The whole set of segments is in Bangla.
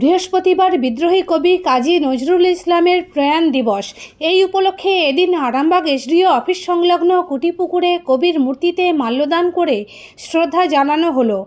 বৃহস্পতিবার বিদ্রোহী কবি কাজী নজরুল ইসলামের প্রয়াণ দিবস। এই উপলক্ষে এদিন আরামবাগ এসডিও অফিস সংলগ্ন কুটিপুকুরে কবির মূর্তিতে মাল্যদান করে শ্রদ্ধা জানানো হলো।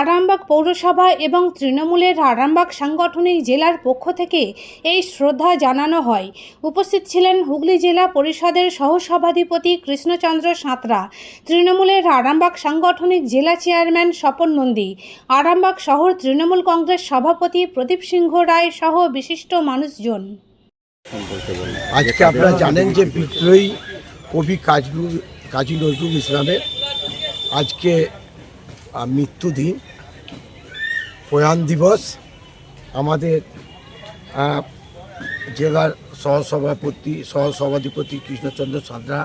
আরামবাগ পৌরসভা এবং তৃণমূলের আরামবাগ সাংগঠনিক জেলার পক্ষ থেকে এই শ্রদ্ধা জানানো হয়। উপস্থিত ছিলেন হুগলি জেলা পরিষদের সহসভাধিপতি কৃষ্ণচন্দ্র সাঁতরা, তৃণমূলের আরামবাগ সাংগঠনিক জেলা চেয়ারম্যান স্বপন নন্দী, আরামবাগ শহর তৃণমূল কংগ্রেস সভাপতি প্রদীপ সিংহ রায় সহ বিশিষ্ট মানুষজন। আজকে আপনারা জানেন যে বিদ্রোহী কবি কাজরুল কাজী নজরুল ইসলামের আজকে মৃত্যুদিন। প্রয়াণ দিবস আমাদের জেলার সহসভাপতি, সহসভাধিপতি কৃষ্ণচন্দ্র সাঁতরা,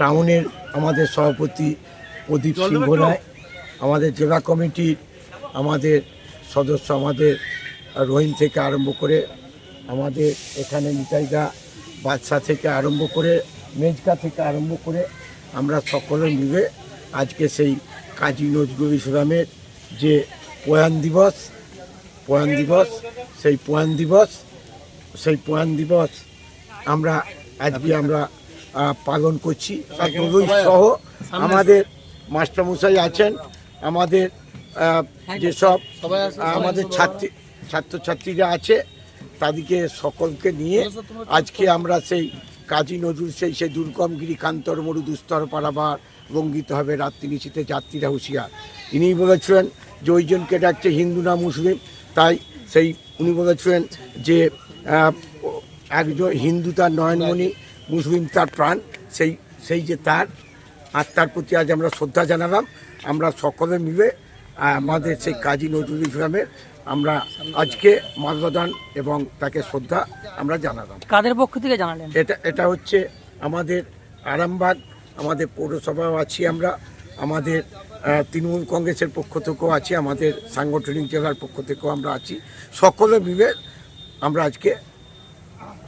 টাউনের আমাদের সভাপতি প্রদীপ সিংহ রায়, আমাদের জেলা কমিটির আমাদের সদস্য আমাদের রহিম থেকে আরম্ভ করে আমাদের এখানে নিতাইদা বাদশা থেকে আরম্ভ করে মেজকা থেকে আরম্ভ করে আমরা সকলে মিলে আজকে সেই কাজী নজরুল ইসলামের যে প্রয়াণ দিবস প্রয়াণ দিবস, সেই প্রয়াণ দিবস, সেই প্রয়াণ দিবস আমরা আজকে আমরা পালন করছি। সহ আমাদের মাস্টারমশাই আছেন, আমাদের যেসব আমাদের ছাত্রী ছাত্রছাত্রীরা আছে তাদেরকে সকলকে নিয়ে আজকে আমরা সেই কাজী নজরুল সেই সেই দুর্গমগিরি কান্তর মরু দুস্তর পারাবার রঙ্গিত হবে রাত্রি নিশীতে যাত্রীরা হুঁশিয়ার। ইনি বলেছিলেন যে ওইজনকে ডাকছে হিন্দু না মুসলিম তাই সেই উনি বলেছিলেন যে একজন হিন্দু তার নয়নমণি মুসলিম তার প্রাণ সেই সেই যে তার আত্মার প্রতি আজ আমরা শ্রদ্ধা জানালাম। আমরা সকলে মিলে আমাদের সেই কাজী নজরুল ইসলামের আমরা আজকে মাল্যদান এবং তাকে শ্রদ্ধা আমরা জানালাম। কাদের পক্ষ থেকে জানালেন? এটা এটা হচ্ছে আমাদের আরামবাগ আমাদের পৌরসভাও আছি আমরা আমাদের তৃণমূল কংগ্রেসের পক্ষ থেকেও আছি আমাদের সাংগঠনিক জেলার পক্ষ থেকেও আমরা আছি। সকলে মিলে আমরা আজকে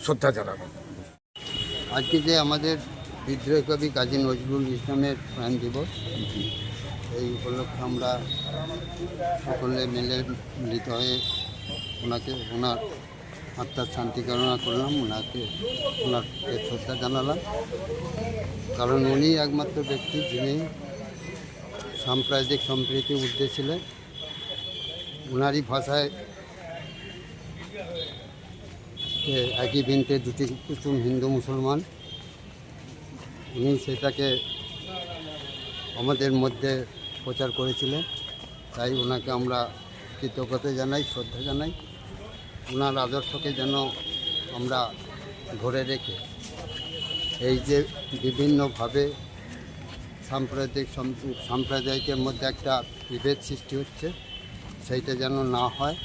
শ্রদ্ধা জানাব আজকে যে আমাদের বিদ্রোহী কবি কাজী নজরুল ইসলামের প্রাণ দিবস এই উপলক্ষে আমরা সকলে মিলে মিলিত হয়ে ওনাকে, ওনার আত্মার শান্তি কামনা করলাম, ওনাকে ওনাকে শ্রদ্ধা জানালাম। কারণ উনি একমাত্র ব্যক্তি যিনি সাম্প্রদায়িক সম্প্রীতি ছিলেন। ওনারই ভাষায় একই বিনতে দুটি কুসুম হিন্দু মুসলমান, উনি সেটাকে আমাদের মধ্যে প্রচার করেছিলেন। তাই ওনাকে আমরা কৃতজ্ঞতা জানাই, শ্রদ্ধা জানাই। ওনার আদর্শকে যেন আমরা ধরে রেখে এই যে বিভিন্নভাবে সাম্প্রদায়িক সাম্প্রদায়িকের মধ্যে একটা বিভেদ সৃষ্টি হচ্ছে, সেইটা যেন না হয়।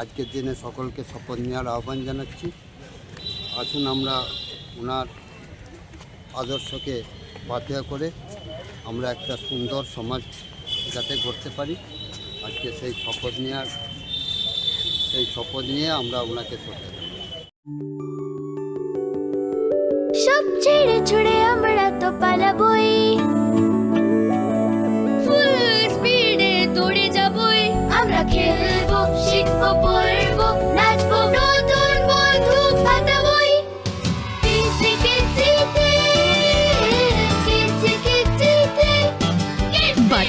আজকের দিনে সকলকে শপথ নেওয়ার আহ্বান জানাচ্ছি। আসুন আমরা ওনার আদর্শকে বাধ্য করে আমরা একটা সুন্দর সমাজ যাতে গড়তে পারি। আজকে সেই শপথ নেওয়ার সেই শপথ নিয়ে আমরা ওনাকে শ্রদ্ধা সব ছেড়ে ছুড়ে আমরা তো পালাবই।